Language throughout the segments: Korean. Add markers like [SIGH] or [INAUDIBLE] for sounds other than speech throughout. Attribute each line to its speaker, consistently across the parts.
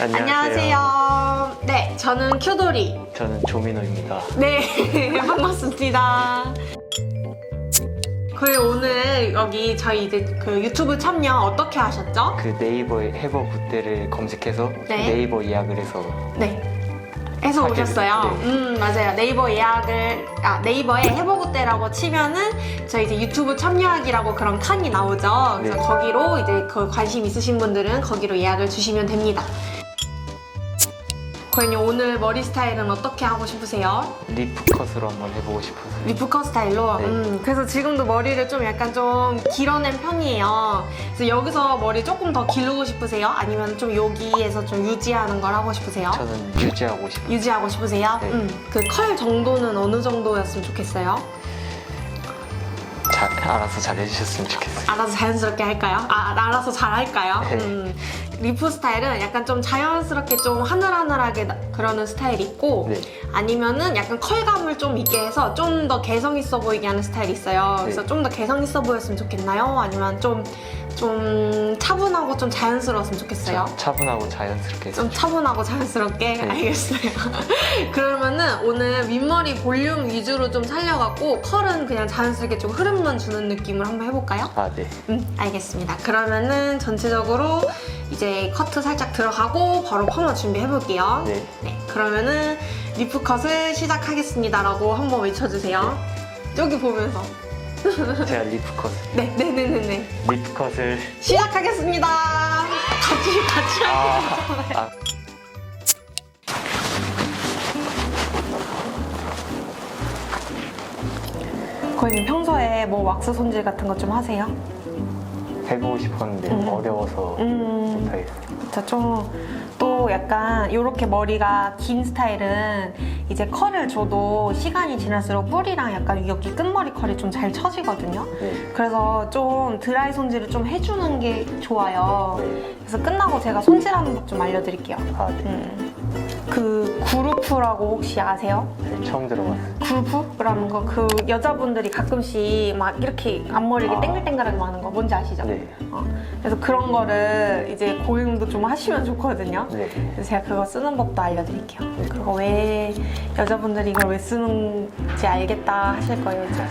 Speaker 1: 안녕하세요. 네, 저는 큐돌이.
Speaker 2: 저는 조민호입니다.
Speaker 1: 네, [LAUGHS] 반갑습니다. 그 오늘 여기 저희 이제 그 유튜브 참여 어떻게 하셨죠?
Speaker 2: 그 네이버에 해버 굿대를 검색해서
Speaker 1: 네.
Speaker 2: 네. 이버 예약을 해서
Speaker 1: 네. 해서
Speaker 2: 하게
Speaker 1: 오셨어요.
Speaker 2: 됐- 네.
Speaker 1: 음, 맞아요. 네이버 예약을, 아, 네이버에 해보굿대라고 치면은 저희 이제 유튜브 참여하기라고 그런 칸이 나오죠. 그래서
Speaker 2: 네.
Speaker 1: 거기로 이제 그 관심 있으신 분들은 거기로 예약을 주시면 됩니다. 고현님 오늘 머리 스타일은 어떻게 하고 싶으세요?
Speaker 2: 리프 컷으로 한번 해보고 싶어서
Speaker 1: 리프컷 스타일로.
Speaker 2: 네.
Speaker 1: 음, 그래서 지금도 머리를 좀 약간 좀 길어낸 편이에요. 그래서 여기서 머리 조금 더 기르고 싶으세요? 아니면 좀 여기에서 좀 유지하는 걸 하고 싶으세요?
Speaker 2: 저는 유지하고 싶어요.
Speaker 1: 유지하고 싶으세요?
Speaker 2: 네.
Speaker 1: 음, 그 컬 정도는 어느 정도였으면 좋겠어요?
Speaker 2: 잘, 알아서 잘 해주셨으면 좋겠어요.
Speaker 1: 알아서 자연스럽게 할까요? 아, 알아서 잘 할까요?
Speaker 2: 네.
Speaker 1: 음, 리프 스타일은 약간 좀 자연스럽게 좀 하늘하늘하게 나- 그러는 스타일이 있고
Speaker 2: 네.
Speaker 1: 아니면은 약간 컬감을 좀 있게 해서 좀 더 개성 있어 보이게 하는 스타일이 있어요. 그래서
Speaker 2: 네.
Speaker 1: 좀 더 개성 있어 보였으면 좋겠나요? 아니면 좀, 좀 차분하고 좀 자연스러웠으면 좋겠어요?
Speaker 2: 차- 차분하고 자연스럽게
Speaker 1: 좀 차분하고 자연스럽게
Speaker 2: 네.
Speaker 1: 알겠어요. [LAUGHS] 그러면은 오늘 윗머리 볼륨 위주로 좀 살려갖고 컬은 그냥 자연스럽게 좀 흐름만 주는 느낌을 한번 해볼까요?
Speaker 2: 아, 네.
Speaker 1: 음, 알겠습니다. 그러면은 전체적으로 이제 커트 살짝 들어가고 바로 퍼마 준비해볼게요.
Speaker 2: 네.
Speaker 1: 네, 그러면은 리프 컷을 시작하겠습니다라고 한번 외쳐주세요. 여기 보면서. [LAUGHS]
Speaker 2: 제가 리프 컷.
Speaker 1: 네, 네, 네, 네, 네.
Speaker 2: 리프 컷을.
Speaker 1: 시작하겠습니다. 같이 같이
Speaker 2: 아,
Speaker 1: 할게요.
Speaker 2: 아,
Speaker 1: 고객님 평소에 뭐 왁스 손질 같은 거 좀 하세요?
Speaker 2: 해보고 싶었는데
Speaker 1: 음.
Speaker 2: 어려워서
Speaker 1: 음,
Speaker 2: 못하겠어요.
Speaker 1: 좀또 약간 이렇게 머리가 긴 스타일은 이제 컬을 줘도 시간이 지날수록 뿌리랑 약간 여기 끝머리 컬이 좀 잘 처지거든요.
Speaker 2: 네.
Speaker 1: 그래서 좀 드라이 손질을 좀 해주는 게 좋아요.
Speaker 2: 네.
Speaker 1: 그래서 끝나고 제가 손질하는 법 좀 알려드릴게요.
Speaker 2: 아, 네.
Speaker 1: 음. 그 그루프라고 혹시 아세요?
Speaker 2: 네, 처음 들어봤어요.
Speaker 1: 그루프라는 거 그 여자분들이 가끔씩 막 이렇게 앞머리 이렇게
Speaker 2: 아.
Speaker 1: 땡글땡글하게 많은 거 뭔지 아시죠?
Speaker 2: 네.
Speaker 1: 어, 그래서 그런 거를 이제 고용도 좀 하시면 좋거든요.
Speaker 2: 네.
Speaker 1: 그래서 제가 그거 쓰는 법도 알려드릴게요.
Speaker 2: 네.
Speaker 1: 그거 왜 여자분들이 이걸 왜 쓰는지 알겠다 하실 거예요, 이제.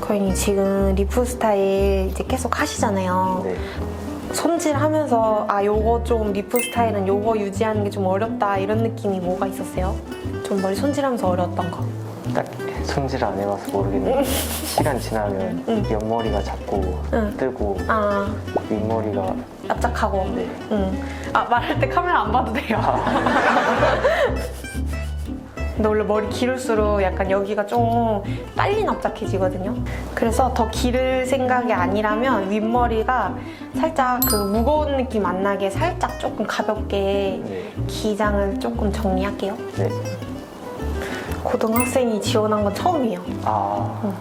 Speaker 1: 고객님 지금 리프 스타일 이제 계속 하시잖아요.
Speaker 2: 네.
Speaker 1: 손질하면서 아 요거 좀 리프 스타일은 요거 유지하는 게 좀 어렵다 이런 느낌이 뭐가 있었어요? 좀 머리 손질하면서 어려웠던 거.
Speaker 2: 딱 손질 안 해봐서 모르겠는데 시간 지나면
Speaker 1: 응.
Speaker 2: 옆머리가 자꾸
Speaker 1: 응.
Speaker 2: 뜨고
Speaker 1: 아
Speaker 2: 윗머리가
Speaker 1: 납작하고.
Speaker 2: 네.
Speaker 1: 응. 아 말할 때 카메라 안 봐도 돼요. [LAUGHS] 근데 원래 머리 기를수록 약간 여기가 좀 빨리 납작해지거든요. 그래서 더 기를 생각이 아니라면 윗머리가 살짝 그 무거운 느낌 안 나게 살짝 조금 가볍게
Speaker 2: 네.
Speaker 1: 기장을 조금 정리할게요.
Speaker 2: 네.
Speaker 1: 고등학생이 지원한 건 처음이에요.
Speaker 2: 아,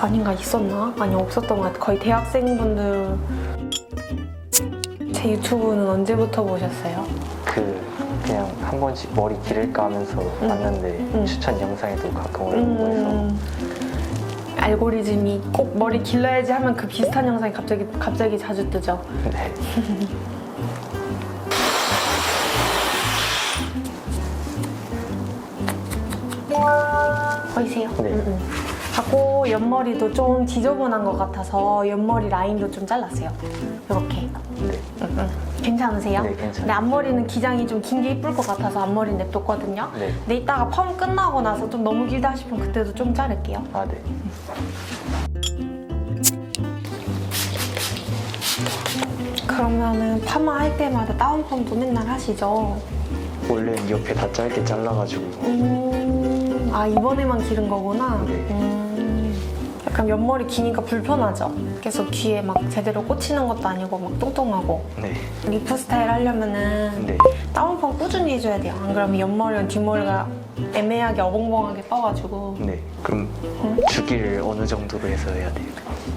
Speaker 1: 아닌가 있었나? 아니 없었던 것 같아요. 거의 대학생분들 제 유튜브는 언제부터 보셨어요?
Speaker 2: 그 그냥 한 번씩 머리 기를까 하면서 봤는데
Speaker 1: 응.
Speaker 2: 추천 영상에도 가끔 올라오고 해서
Speaker 1: 음, 알고리즘이 꼭 머리 길러야지 하면 그 비슷한 영상이 갑자기 갑자기 자주 뜨죠.
Speaker 2: 네. [LAUGHS]
Speaker 1: 보이세요?
Speaker 2: 네.
Speaker 1: 음, 음. 하고 옆머리도 좀 지저분한 것 같아서 옆머리 라인도 좀 잘랐어요. 이렇게.
Speaker 2: 네.
Speaker 1: 음, 음. 괜찮으세요?
Speaker 2: 네, 괜찮아요.
Speaker 1: 근데 앞머리는 기장이 좀 긴 게 이쁠 것 같아서 앞머리 냅뒀거든요.
Speaker 2: 네.
Speaker 1: 근데 이따가 펌 끝나고 나서 좀 너무 길다 싶으면 그때도 좀 자를게요.
Speaker 2: 아, 네.
Speaker 1: 그러면은 파마 할 때마다 다운 펌도 맨날 하시죠?
Speaker 2: 원래는 옆에 다 짧게 잘라가지고
Speaker 1: 음, 아 이번에만 기른 거구나.
Speaker 2: 네.
Speaker 1: 음, 약간 옆머리 기니까 불편하죠. 계속 귀에 막 제대로 꽂히는 것도 아니고 막 뚱뚱하고.
Speaker 2: 네.
Speaker 1: 리프 스타일 하려면은
Speaker 2: 네.
Speaker 1: 다운펌 꾸준히 해줘야 돼요. 안 그러면 옆머리랑 뒷머리가 애매하게 어벙벙하게 떠가지고.
Speaker 2: 네. 그럼 주기를 어느 정도로 해서 해야 돼요?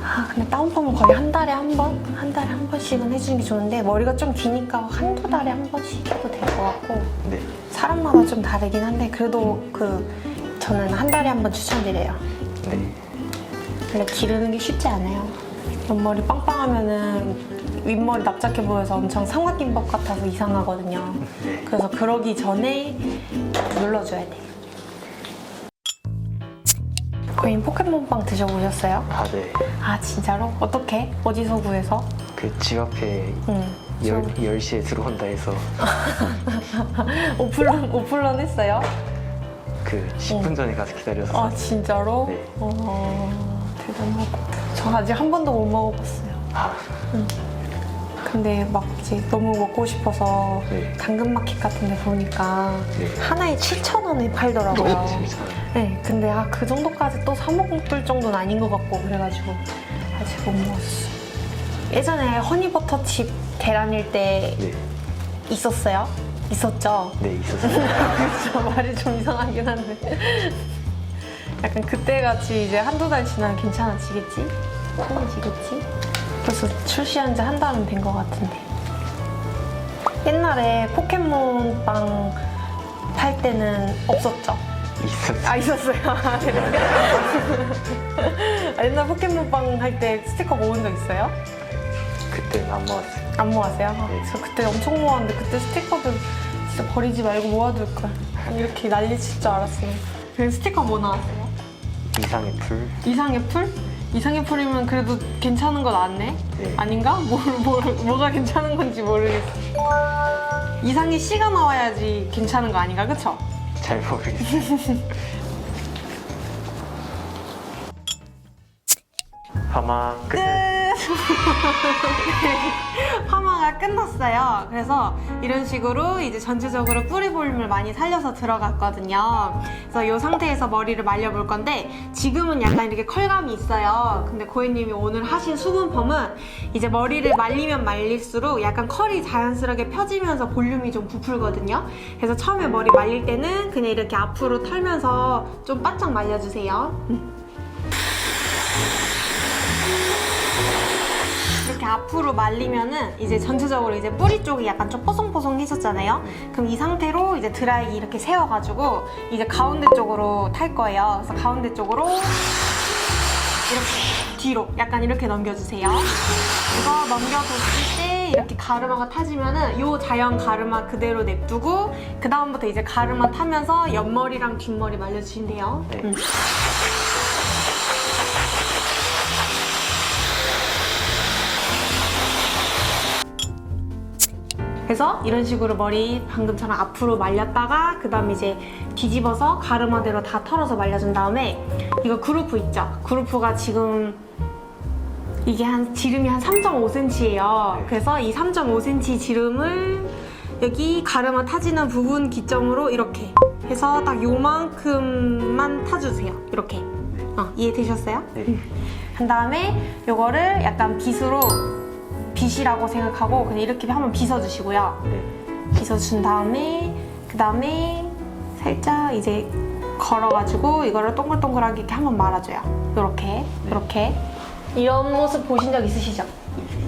Speaker 1: 아 근데 다운펌은 거의 한 달에 한 번? 한 달에 한 번씩은 해주는 게 좋은데 머리가 좀 기니까 한두 달에 한 번씩 해도 될 것 같고
Speaker 2: 네.
Speaker 1: 사람마다 좀 다르긴 한데 그래도 그 저는 한 달에 한 번 추천드려요.
Speaker 2: 네.
Speaker 1: 원래 기르는 게 쉽지 않아요. 옆머리 빵빵하면은 윗머리 납작해 보여서 엄청 삼각김밥 같아서 이상하거든요.
Speaker 2: 네.
Speaker 1: 그래서 그러기 전에 눌러줘야 돼. 거인 포켓몬빵 드셔보셨어요?
Speaker 2: 아, 네.
Speaker 1: 아 진짜로? 어떻게? 어디서 구해서?
Speaker 2: 그 집 앞에
Speaker 1: 응.
Speaker 2: 열, 10시에 들어온다 해서 [LAUGHS]
Speaker 1: 오픈런 오픈런 했어요?
Speaker 2: 그 10분 전에 가서 기다려서
Speaker 1: 아 진짜로?
Speaker 2: 네.
Speaker 1: 어 대단하다. 저 아직 한 번도 못 먹어봤어요.
Speaker 2: 아,
Speaker 1: 근데 막 이제 너무 먹고 싶어서
Speaker 2: 네.
Speaker 1: 당근마켓 같은 데 보니까
Speaker 2: 네.
Speaker 1: 하나에 7,000원에 팔더라고요.
Speaker 2: 진짜
Speaker 1: 네, 근데 아, 그 정도까지 또 사먹을 정도는 아닌 것 같고 그래가지고 아직 못 먹었어. 예전에 허니버터칩 계란일 때
Speaker 2: 네.
Speaker 1: 있었어요? 있었죠?
Speaker 2: 네, 있었어요. [LAUGHS]
Speaker 1: 그렇죠. 말이 좀 이상하긴 한데. 약간 그때같이 이제 한두 달 지나면 괜찮아지겠지? 편해지겠지? 벌써 출시한 지 한 달은 된 것 같은데. 옛날에 포켓몬빵 팔 때는 없었죠?
Speaker 2: 있었어요.
Speaker 1: 아, 있었어요. [LAUGHS] 아, 그래요? [LAUGHS] 아, 옛날 포켓몬빵 할 때 스티커 모은 적 있어요?
Speaker 2: 그때는 안 모았어요.
Speaker 1: 안 모았어요? 아,
Speaker 2: 네.
Speaker 1: 저 그때 엄청 모았는데 그때 스티커들 진짜 버리지 말고 모아둘 걸. 이렇게 난리 칠 줄 알았어요. 그 스티커 뭐 나왔어요?
Speaker 2: 이상의 풀.
Speaker 1: 이상의 풀? 이상의 풀이면 그래도 괜찮은 거 나왔네?
Speaker 2: 네.
Speaker 1: 아닌가? 뭘, 뭘, 뭐가 괜찮은 건지 모르겠어. 이상의 씨가 나와야지 괜찮은 거 아닌가? 그쵸?
Speaker 2: 잘 모르겠어요. [LAUGHS] 파마 끝.
Speaker 1: 끝! [LAUGHS] 파마가 끝났어요. 그래서 이런 식으로 이제 전체적으로 뿌리 볼륨을 많이 살려서 들어갔거든요. 그래서 이 상태에서 머리를 말려볼 건데 지금은 약간 이렇게 컬감이 있어요. 근데 고객님이 오늘 하신 수분펌은 이제 머리를 말리면 말릴수록 약간 컬이 자연스럽게 펴지면서 볼륨이 좀 부풀거든요. 그래서 처음에 머리 말릴 때는 그냥 이렇게 앞으로 털면서 좀 바짝 말려주세요. 이렇게 앞으로 말리면은 이제 전체적으로 이제 뿌리 쪽이 약간 좀 뽀송뽀송해졌잖아요. 그럼 이 상태로 이제 드라이기 이렇게 세워가지고 이제 가운데 쪽으로 탈 거예요. 그래서 가운데 쪽으로 이렇게 뒤로 약간 이렇게 넘겨주세요. 이거 넘겨줬을 때 이렇게 가르마가 타지면은 요 자연 가르마 그대로 냅두고 그 다음부터 이제 가르마 타면서 옆머리랑 뒷머리 말려주시면 돼요.
Speaker 2: 네.
Speaker 1: 음. 그래서 이런 식으로 머리 방금처럼 앞으로 말렸다가 그 다음에 이제 뒤집어서 가르마대로 다 털어서 말려준 다음에 이거 그루프 있죠? 그루프가 지금 이게 한 지름이 한 3.5cm예요. 그래서 이 3.5cm 지름을 여기 가르마 타지는 부분 기점으로 이렇게 해서 딱 요만큼만 타주세요. 이렇게. 어, 이해되셨어요?
Speaker 2: 네.
Speaker 1: 한 다음에 요거를 약간 빗으로 빗이라고 생각하고 그냥 이렇게 한번 빗어주시고요.
Speaker 2: 네.
Speaker 1: 빗어준 다음에 그 다음에 살짝 이제 걸어가지고 이거를 동글동글하게 이렇게 한번 말아줘요. 이렇게 이렇게 이런 모습 보신 적 있으시죠?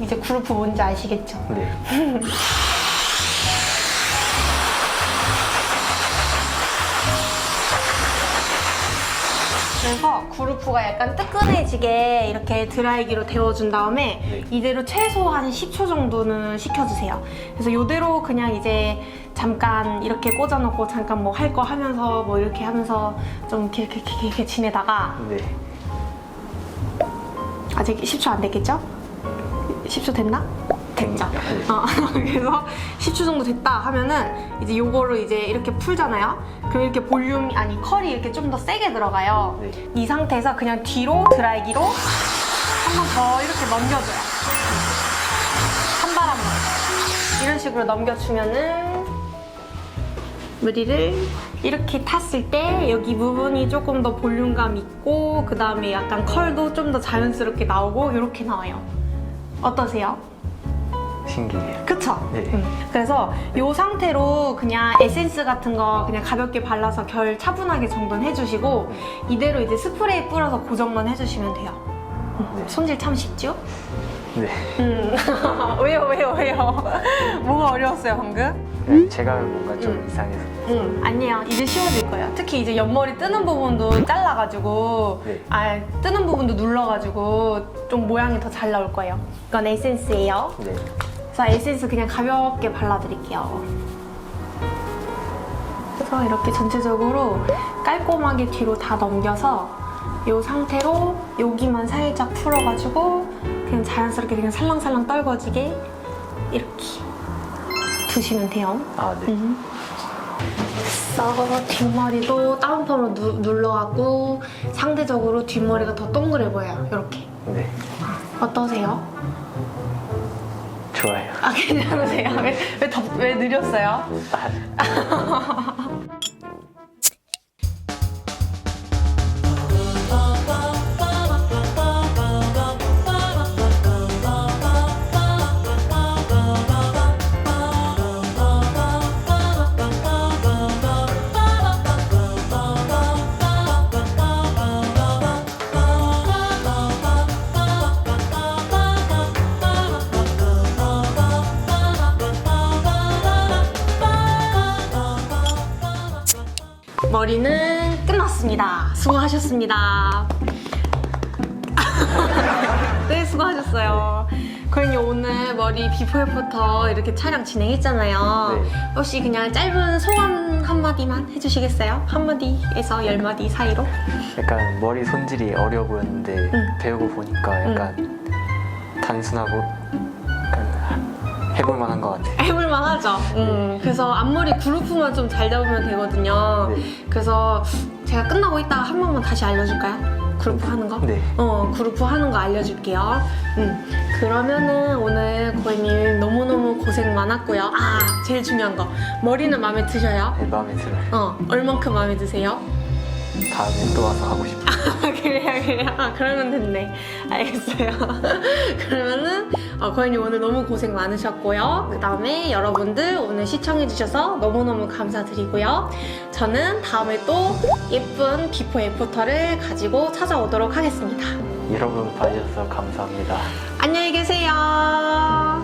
Speaker 1: 이제 그룹프 뭔지 아시겠죠?
Speaker 2: 네. [LAUGHS]
Speaker 1: 그래서 그루프가 약간 뜨끈해지게 이렇게 드라이기로 데워준 다음에
Speaker 2: 네.
Speaker 1: 이대로 최소 한 10초 정도는 식혀주세요. 그래서 이대로 그냥 이제 잠깐 이렇게 꽂아놓고 잠깐 뭐 할 거 하면서 뭐 이렇게 하면서 좀 이렇게, 이렇게, 이렇게, 이렇게 지내다가
Speaker 2: 네.
Speaker 1: 아직 10초 안 됐겠죠? 10초 됐나? 됐죠.
Speaker 2: 네.
Speaker 1: 어, [LAUGHS] 그래서 10초 정도 됐다 하면은 이제 요거를 이제 이렇게 풀잖아요. 그럼 이렇게 볼륨이 아니 컬이 이렇게 좀 더 세게 들어가요.
Speaker 2: 네.
Speaker 1: 이 상태에서 그냥 뒤로 드라이기로 한 번 더 이렇게 넘겨줘요. 한 바람만 이런 식으로 넘겨주면은 머리를 이렇게 탔을 때 여기 부분이 조금 더 볼륨감 있고 그 다음에 약간 컬도 좀 더 자연스럽게 나오고 이렇게 나와요. 어떠세요?
Speaker 2: 신기해요.
Speaker 1: 그쵸?
Speaker 2: 네.
Speaker 1: 음. 그래서 이 상태로 그냥 에센스 같은 거 그냥 가볍게 발라서 결 차분하게 정돈 해 주시고 이대로 이제 스프레이 뿌려서 고정만 해주시면 돼요. 음,
Speaker 2: 네.
Speaker 1: 손질 참 쉽죠?
Speaker 2: 네.
Speaker 1: 음. [LAUGHS] 왜요, 왜요, 왜요? [LAUGHS] 뭐가 어려웠어요 방금?
Speaker 2: 네, 제가 뭔가 좀
Speaker 1: 음.
Speaker 2: 이상해서
Speaker 1: 응 아니에요 이제 쉬워질 거예요 특히 이제 옆머리 뜨는 부분도 잘라가지고
Speaker 2: 네.
Speaker 1: 아 뜨는 부분도 눌러가지고 좀 모양이 더 잘 나올 거예요 이건 에센스예요
Speaker 2: 네.
Speaker 1: 그래서 에센스 그냥 가볍게 발라드릴게요 그래서 이렇게 전체적으로 깔끔하게 뒤로 다 넘겨서 이 상태로 여기만 살짝 풀어가지고 그냥 자연스럽게 그냥 살랑살랑 떨궈지게 이렇게 두시면 돼요
Speaker 2: 아 네.
Speaker 1: 음. 그래서 뒷머리도 다운펌으로 누, 눌러갖고 상대적으로 뒷머리가 더 동그래 보여요. 이렇게.
Speaker 2: 네.
Speaker 1: 어떠세요?
Speaker 2: 좋아요.
Speaker 1: 아 괜찮으세요? 왜, 왜, 더, 왜 느렸어요?
Speaker 2: 아,
Speaker 1: 수고하셨습니다. [LAUGHS] 네, 수고하셨어요. 그럼 오늘 머리 비포 애프터 이렇게 촬영 진행했잖아요.
Speaker 2: 네.
Speaker 1: 혹시 그냥 짧은 소감 한마디만 해주시겠어요? 한마디에서 열마디 사이로?
Speaker 2: 약간 머리 손질이 어려워 보였는데
Speaker 1: 응.
Speaker 2: 배우고 보니까 약간 단순하고 해볼 만한 것 같아요.
Speaker 1: 해볼만 하죠. 음, 그래서 앞머리 그루프만 좀 잘 잡으면 되거든요.
Speaker 2: 네.
Speaker 1: 그래서 제가 끝나고 있다가 한 번만 다시 알려줄까요? 그루프 하는 거?
Speaker 2: 네.
Speaker 1: 어, 그루프 하는 거 알려줄게요. 음, 그러면은 오늘 고객님 너무너무 고생 많았고요. 아, 제일 중요한 거. 머리는 마음에 드셔요?
Speaker 2: 네, 마음에 들어요.
Speaker 1: 어, 얼만큼 마음에 드세요?
Speaker 2: 다음에 또 와서 하고 싶어요. [LAUGHS]
Speaker 1: 아, 그래요, 그래요. 아, 그러면 됐네. 알겠어요. [LAUGHS] 그러면은, 어, 고객님 오늘 너무 고생 많으셨고요. 그 다음에 여러분들 오늘 시청해주셔서 너무너무 감사드리고요. 저는 다음에 또 예쁜 비포 애프터를 가지고 찾아오도록 하겠습니다.
Speaker 2: 여러분 봐주셔서 감사합니다.
Speaker 1: 안녕히 계세요.